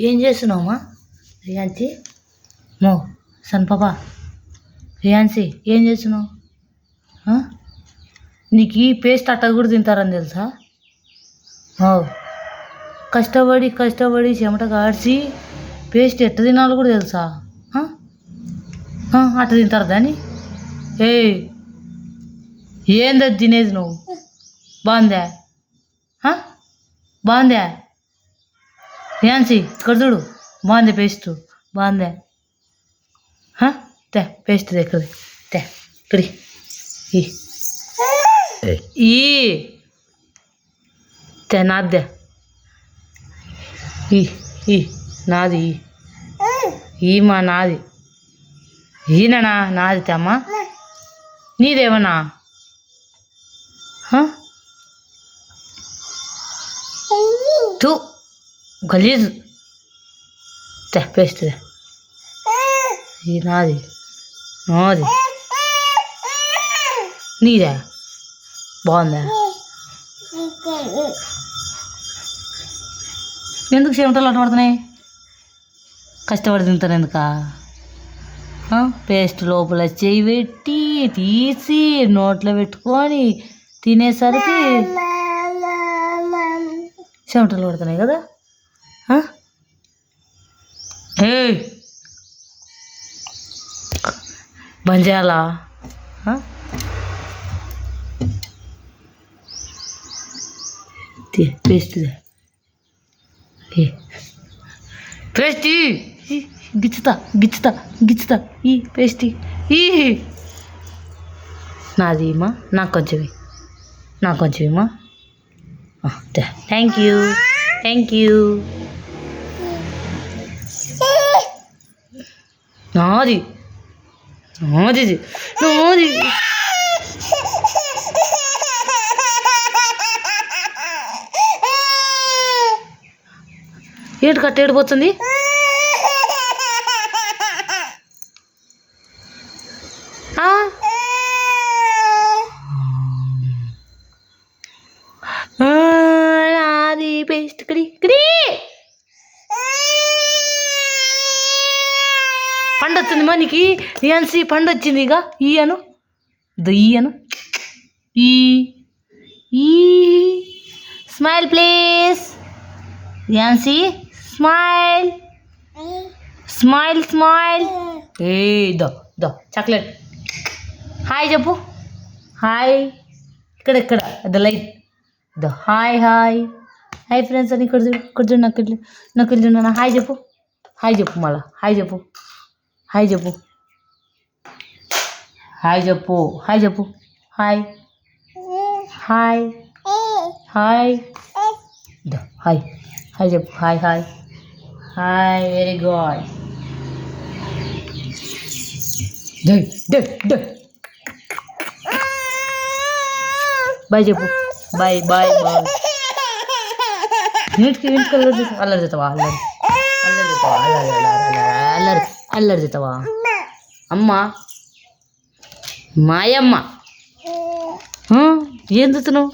ఏం చేస్తున్నావమ్మా? రియాన్సీ? మో సన్ పాపా. రియాన్సీ ఏం చేస్తున్నావు? నీకు ఈ పేస్ట్ అట్ట కూడా తింటారని తెలుసా? ఓ. కష్టపడి కష్టపడి చెమట కాడ్చి పేస్ట్ ఎట్ట తినాలో కూడా తెలుసా? అట్ట తింటారు దాన్ని? ఏ ఏంది తినేది నువ్వు? బాగుందా? బాగుందా? రియాన్సీ ఇక్కడ చూడు. బాగుంది పేస్ట్ బాగుందా. హ? తే పేస్ట్ ఇక్కడ. తే ఇక్కడి ఈ. ఈ. తే నాదే. ఈ ఈ నాది ఈ. ఈ మా నాది. ఈయననా? నాది తమ్మా నీదేమన్నా? హ? తూ. గలీజ్ తే పేస్ట్ తే ఈ నాది. నాది. నీదే? బాగుందా? ఎందుకు చెమటలు అటు పడుతున్నాయి? కష్టపడి తింటాను ఎందుక? పేస్ట్ లోపల చేయి పెట్టి తీసి నోట్లో పెట్టుకొని తినేసరికి చెమటలు పడుతున్నాయి కదా? ఏయ్ బంద్ చేయాలా ఆ? తే, పేస్ట్ తే. ఏ. పేస్ట్ ఈ. ఈ, గిచ్చుతా గిచ్చుతా గిచ్చుతా ఈ పేస్ట్ ఈ. ఈ నాది ఇమ్మా నాకు కొంచెం ఇయ్యి. నాకు కొంచెం ఇమ్మా థ్యాంక్ యూ థ్యాంక్ యూ నాది. నాది నాది. ఏంటి కట్ట ఏడిపోతుంది నాది పేస్ట్ కడి. పండు వచ్చింది మనకి ఎన్సి పండు వచ్చింది ఇక ఈయను దయ్యను ఈ ఈ. Smile please. Riyansi smile. Smile smile. ఏ దో దో చాక్లెట్. హాయ్ చెప్పు. హాయ్. ఇక్కడ ఇక్కడ. The light. The hi hi. Hi friends అని ఇక్కడ చూడు ఇక్కడ చూడు నాకు ఇల్లు నాకు ఇల్లు హాయ్ చెప్పు. హాయ్ చెప్పు మళ్ళా. హాయ్ చెప్పు. హాయ్ చెప్పు హాయ్ చెప్పు హాయ్ చెప్పు hi hi hi the hi hi చెప్పు hi hi hi very good day day day bye చెప్పు బాయ్ బాయ్ బాయ్ నీటికి ఇంటికి అల్లరి చేస్తావా అల్లరి చేస్తావా అల్లరి అల్లరి చేస్తావా అల్లరి అల్లరి అల్లరి అల్లరి చేస్తావా అమ్మ. మాయమ్మ. ఆ, ఏం చూస్తున్నావు?